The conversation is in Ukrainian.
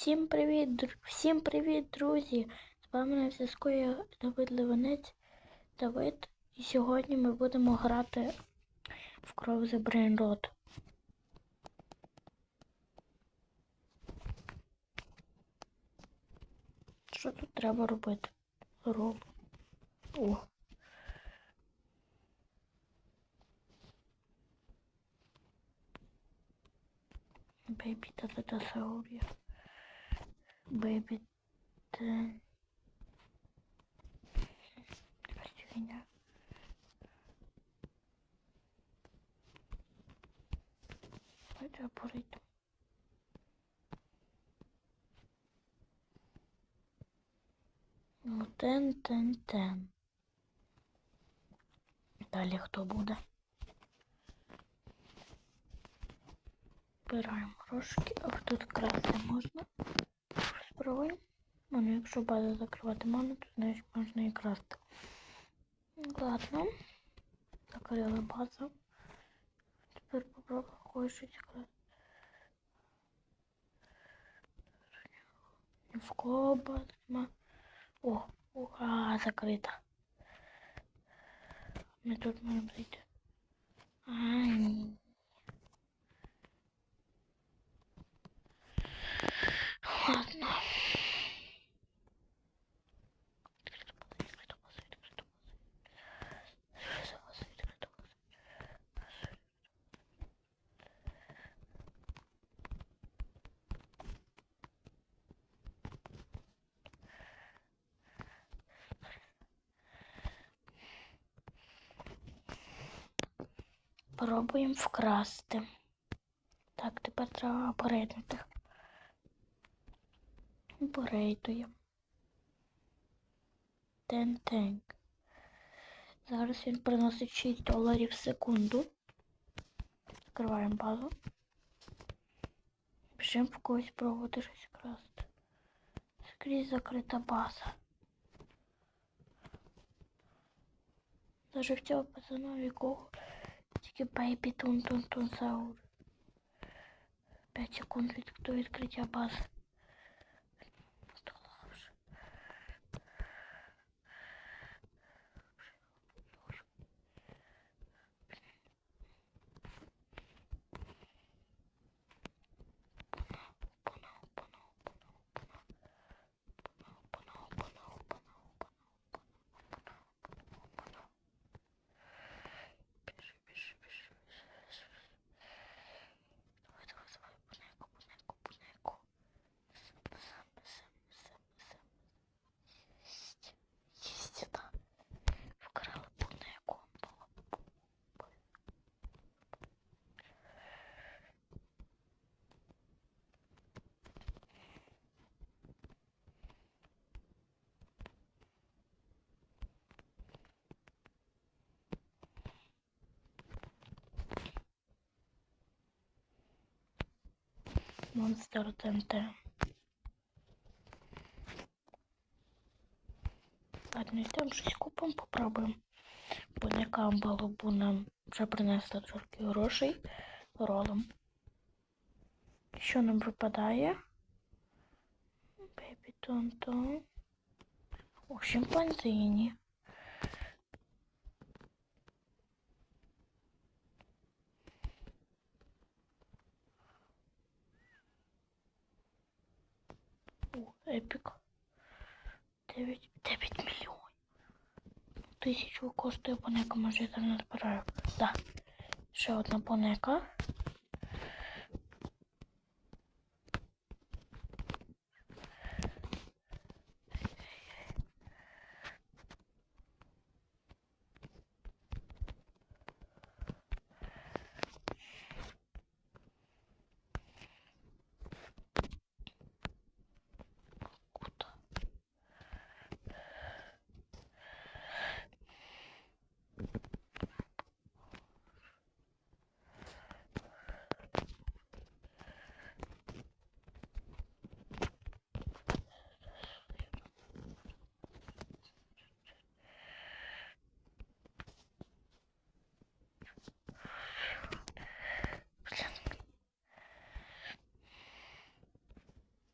Всім привіт, всім привіт, друзі! З вами на зв'язку я Давид Ливанець Давид. І сьогодні ми будемо грати в кров за Брейнрод. Що тут треба робити? Рол. О. Бейбі та та та саурія. Бэйби Тен. Фигня. Это порыть. Ну, тен, тен, тен. Далі хто буде? Збираємо грошки, а тут красти можна. Спробуємо. А ну, якщо базу закривати можна, то значить можна і красти. Ладно. Закрили базу. Тепер попробуємо когось щось красти. Ні в кого база нема. О, ура, закрита. Ми тут можемо зайти. Пробуємо вкрасти. Так, тепер треба порейднути. Порейдуємо. Тен-тенк. Зараз він приносить 6 доларів в секунду. Закриваємо базу. Пишемо в когось пробувати щось красти. Скрізь закрита база. Даже в цього пацана якого тільки бейбі тун тун тун саур. 5 секунд від до відкриття бази. Монстр ТНТ. Ладно, йдемо щось купимо, попробуємо. Бо яка балобу нам вже принесла трохи грошей ролом. Що нам випадає? Бейбі Тон-Тон. О, шимпанзині. О, епік. 9, 9 мільйонів. Тисячу коштує бонека, може я зараз назбираю. Да. Ще одна бонека.